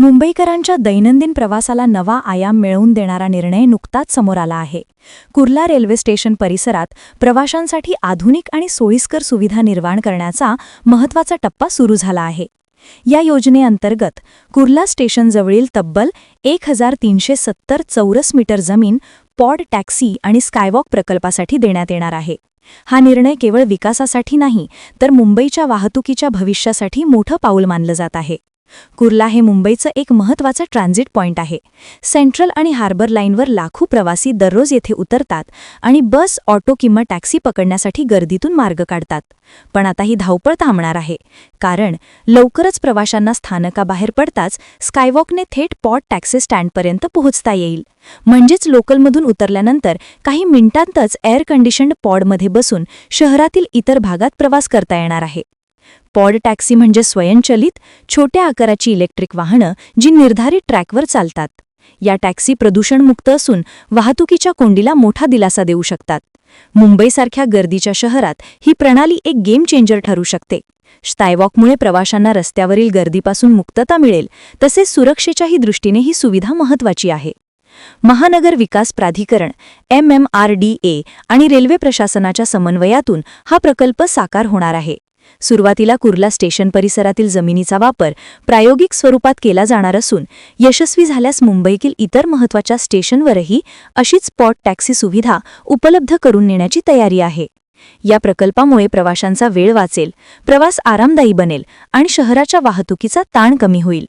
मुंबईकरांच्या दैनंदिन प्रवासाला नवा आयाम मिळवून देणारा निर्णय नुकताच समोर आला आहे. कुर्ला रेल्वे स्टेशन परिसरात प्रवाशांसाठी आधुनिक आणि सोयीस्कर सुविधा निर्माण करण्याचा महत्त्वाचा टप्पा सुरू झाला आहे. या योजनेअंतर्गत कुर्ला स्टेशनजवळील तब्बल एक हजार तीनशे सत्तर चौरस मीटर जमीन पॉड टॅक्सी आणि स्कायवॉक प्रकल्पासाठी देण्यात येणार आहे. हा निर्णय केवळ विकासासाठी नाही तर मुंबईच्या वाहतुकीच्या भविष्यासाठी मोठं पाऊल मानलं जात आहे. कुर्ला हे मुंबईचं एक महत्त्वाचं ट्रान्झिट पॉइंट आहे. सेंट्रल आणि हार्बर लाईनवर लाखो प्रवासी दररोज येथे उतरतात आणि बस ऑटो किंवा टॅक्सी पकडण्यासाठी गर्दीतून मार्ग काढतात. पण आता ही धावपळ थांबणार आहे. कारण लवकरच प्रवाशांना स्थानकाबाहेर पडताच स्कायवॉकने थेट पॉट टॅक्सी स्टँडपर्यंत पोहोचता येईल. म्हणजेच लोकलमधून उतरल्यानंतर काही मिनिटांतच एअर कंडिशन्ड पॉडमध्ये बसून शहरातील इतर भागात प्रवास करता येणार आहे. पॉड टॅक्सी म्हणजे स्वयंचलित छोट्या आकाराची इलेक्ट्रिक वाहनं जी निर्धारित ट्रॅकवर चालतात. या टॅक्सी प्रदूषणमुक्त असून वाहतुकीच्या कोंडीला मोठा दिलासा देऊ शकतात. मुंबईसारख्या गर्दीच्या शहरात ही प्रणाली एक गेम चेंजर ठरू शकते. स्टायवॉकमुळे प्रवाशांना रस्त्यावरील गर्दीपासून मुक्तता मिळेल तसेच सुरक्षेच्याही दृष्टीने ही सुविधा महत्त्वाची आहे. महानगर विकास प्राधिकरण M M R D A आणि रेल्वे प्रशासनाच्या समन्वयातून हा प्रकल्प साकार होणार आहे. सुरुवातीला कुर्ला स्टेशन परिसरातील जमिनीचा वापर प्रायोगिक स्वरूपात केला जाणार असून यशस्वी झाल्यास मुंबईतील इतर महत्त्वाच्या स्टेशनवरही अशीच स्पॉट टॅक्सी सुविधा उपलब्ध करून नेण्याची तयारी आहे. या प्रकल्पामुळे प्रवाशांचा वेळ वाचेल प्रवास आरामदायी बनेल आणि शहराच्या वाहतुकीचा ताण कमी होईल.